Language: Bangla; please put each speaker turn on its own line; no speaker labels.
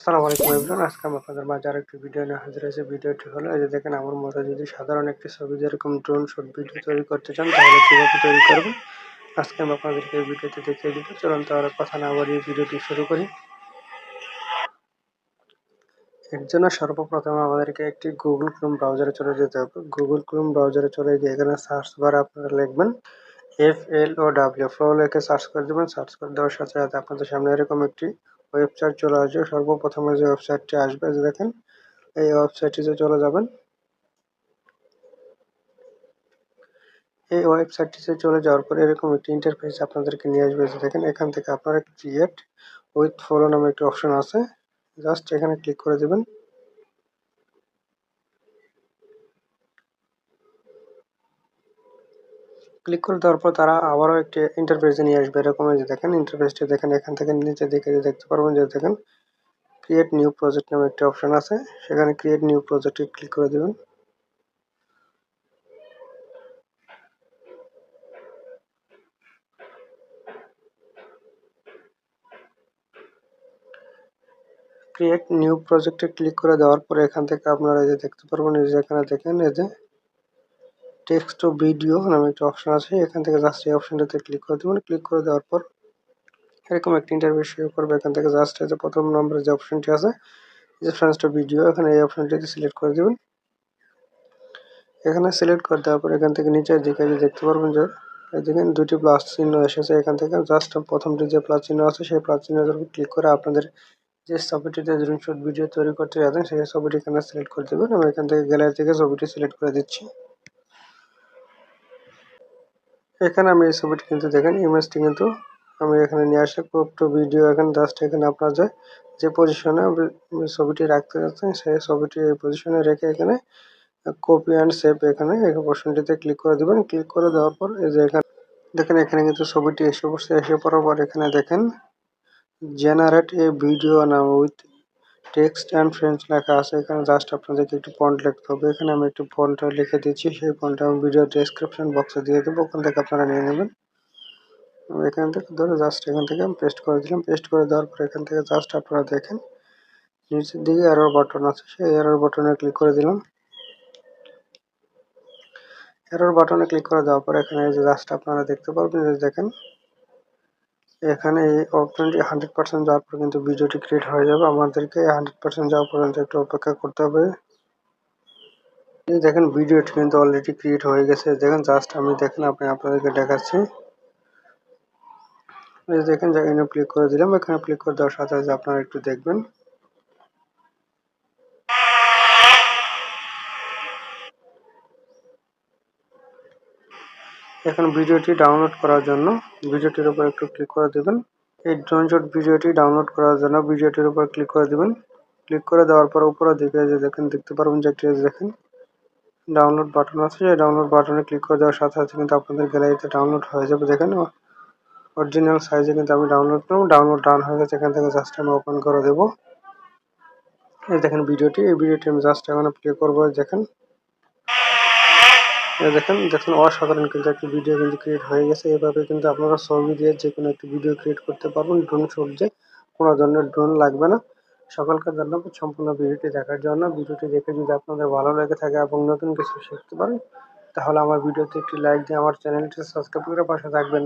আসসালামু আলাইকুম এভরিওয়ান আজকে আমি আপনাদের মাঝে আরেকটি ভিডিও নিয়ে হাজির হয়েছি। ভিডিওটি হলো এই যে দেখেন, আমার মতো যদি সাধারণ একটি ছবি যেরকম ড্রোন শট ভিডিও তৈরি করতে চান, তাহলে কীভাবে তৈরি করবেন? আজকে আমি আপনাদেরকে এই ভিডিওতে দেখিয়ে দিব। চলুন তাহলে কথা না বাড়িয়ে ভিডিওটি শুরু করি। এর জন্য সর্বপ্রথম আমাদেরকে একটি গুগল ক্রোম ব্রাউজারে চলে যেতে হবে। গুগল ক্রোম ব্রাউজারে চলে গিয়ে এখানে সার্চ বারে আপনারা লিখবেন F L O W flow লিখে সার্চ করে দেবেন। সার্চ করে দেওয়ার সাথে সাথে আপনাদের সামনে এরকম একটি ওয়েবসাইট চলে আসবে। সর্বপ্রথমে যে ওয়েবসাইটটি আসবে, যে দেখেন, এই ওয়েবসাইটটিতে চলে যাবেন, এই ওয়েবসাইটটিতে চলে যাওয়ার পরে এরকম একটি ইন্টারফেস আপনাদেরকে নিয়ে আসবে। যে দেখেন, এখান থেকে আপনারা ক্রিয়েট উইথ ফলো নামে একটি অপশন আছে। জাস্ট এখানে ক্লিক করে দেবেন। ক্লিক করে দেওয়ার পর তারা আবারও একটি ইন্টারফেসে নিয়ে আসবে। এরকম যে দেখেন ইন্টারফেসটি দেখেন, এখান থেকে নিচে দেখে দেখতে পারবেন, যে দেখেন ক্রিয়েট নিউ প্রজেক্ট নামে একটি অপশন আছে। সেখানে ক্রিয়েট নিউ প্রজেক্টে ক্লিক করে দেবেন। ক্রিয়েট নিউ প্রজেক্টে ক্লিক করে দেওয়ার পরে এখান থেকে আপনারা এই যে দেখতে পারবেন, এই যে এখানে দেখেন, এই যে টেক্সট ও ভিডিও নামে একটা অপশন আছে। এখান থেকে জাস্ট এই অপশনটাতে ক্লিক করে দেবেন। ক্লিক করে দেওয়ার পর এরকম একটা ইন্টারভিউ শুরু করবে। এখান থেকে জাস্ট এই যে প্রথম নম্বরে যে অপশনটি আছে যে ফ্রেন্সটা ভিডিও এখানে এই অপশনটিতে সিলেক্ট করে দেবেন। এখানে সিলেক্ট করে দেওয়ার পর এখান থেকে নিচের দিকে দেখতে পারবেন যে দেখেন দুটি প্লাস চিহ্ন এসেছে এখান থেকে। জাস্ট প্রথমটি যে প্লাস চিহ্ন আছে, সেই প্লাস চিহ্নের উপর ক্লিক করে আপনাদের যে ছবিটিতে স্ক্রিনশট ভিডিও তৈরি করতে যাবেন সেই ছবিটি এখানে সিলেক্ট করে দেবেন। আমি এখান থেকে গ্যালারি থেকে ছবিটি সিলেক্ট করে দিচ্ছি। এখানে আমি এই ছবিটি কিন্তু দেখেন ইমেজটি কিন্তু আমি এখানে নিয়ে আসি। টু ভিডিও এখানে জাস্ট এখানে আপনার যে যে পজিশনে ছবিটি রাখতে যাচ্ছেন, সেই ছবিটি এই পজিশনে রেখে এখানে কপি অ্যান্ড সেভ এখানে এই অপশনটিতে ক্লিক করে দেবেন। ক্লিক করে দেওয়ার পর এই যে এখানে দেখেন, এখানে কিন্তু ছবিটি এসে পড়ছে এসে পড়ার পর এখানে দেখেন জেনারেট এ ভিডিও নাম উইথ টেক্সট অ্যান্ড ফ্রেন্ডস লেখা আছে। এখানে জাস্ট আপনাদেরকে একটু ফন্ট লিখতে হবে। এখানে আমি একটু ফন্টটা লিখে দিচ্ছি। সেই ফন্টটা আমি ভিডিও ডেসক্রিপশন বক্সে দিয়ে দেবো। ওখান থেকে আপনারা নিয়ে নেবেন। এখান থেকে ধরে জাস্ট এখান থেকে আমি পেস্ট করে দিলাম। পেস্ট করে দেওয়ার পর এখান থেকে জাস্ট আপনারা দেখেন। নিচের দিকে এরর বাটন আছে। সেই এরর বাটনে ক্লিক করে দিলাম। এরর বাটনে ক্লিক করে দেওয়ার পর এখানে যে জাস্ট আপনারা দেখতে পারবেন দেখেন। এখানে এই অপশনটি হান্ড্রেড পার্সেন্ট যাওয়ার পর কিন্তু ভিডিওটি ক্রিয়েট হয়ে যাবে। আমাদেরকে হান্ড্রেড পার্সেন্ট যাওয়া পর্যন্ত একটু অপেক্ষা করতে হবে। দেখেন ভিডিওটি কিন্তু অলরেডি ক্রিয়েট হয়ে গেছে। দেখেন জাস্ট আমি দেখেন আপনি আপনাদেরকে দেখাচ্ছি। দেখেন এখানে ক্লিক করে দিলাম। এখানে ক্লিক করে দেওয়ার সাথে সাথে আপনারা একটু দেখবেন। এখন ভিডিওটি ডাউনলোড করার জন্য ভিডিওটির উপর একটু ক্লিক করে দেবেন। এই ড্রোন শট ভিডিওটি ডাউনলোড করার জন্য ভিডিওটির উপর ক্লিক করে দেবেন। ক্লিক করে দেওয়ার পর উপরে দিকে যে দেখেন, দেখতে পারবেন যে একটি দেখেন ডাউনলোড বাটন আছে। সেই ডাউনলোড বাটনে ক্লিক করে দেওয়ার সাথে সাথে কিন্তু আপনাদের গ্যালারিতে ডাউনলোড হয়ে যাবে। দেখেন অরিজিনাল সাইজে কিন্তু আমি ডাউনলোড করব। ডাউনলোড ডাউন হয়ে গেছে। এখান থেকে জাস্ট আমি ওপেন করে দেবো। এই দেখেন ভিডিওটি। এই ভিডিওটি আমি জাস্ট এখানে প্লে করব। দেখেন দেখেন দেখেন, অসাধারণ কিন্তু একটা ভিডিও কিন্তু ক্রিয়েট হয়ে গেছে। এভাবে কিন্তু আপনারা ছবি দিয়ে যে কোনো একটি ভিডিও ক্রিয়েট করতে পারবেন। ড্রোন সূর্যে কোনো ধরনের ড্রোন লাগবে না। সকলকে ধন্যবাদ সম্পূর্ণ ভিডিওটি দেখার জন্য। ভিডিওটি দেখে যদি আপনাদের ভালো লেগে থাকে এবং নতুন কিছু শিখতে পারেন, তাহলে আমার ভিডিওতে একটি লাইক দিয়ে আমার চ্যানেলটি সাবস্ক্রাইব করে পাশে থাকবেন।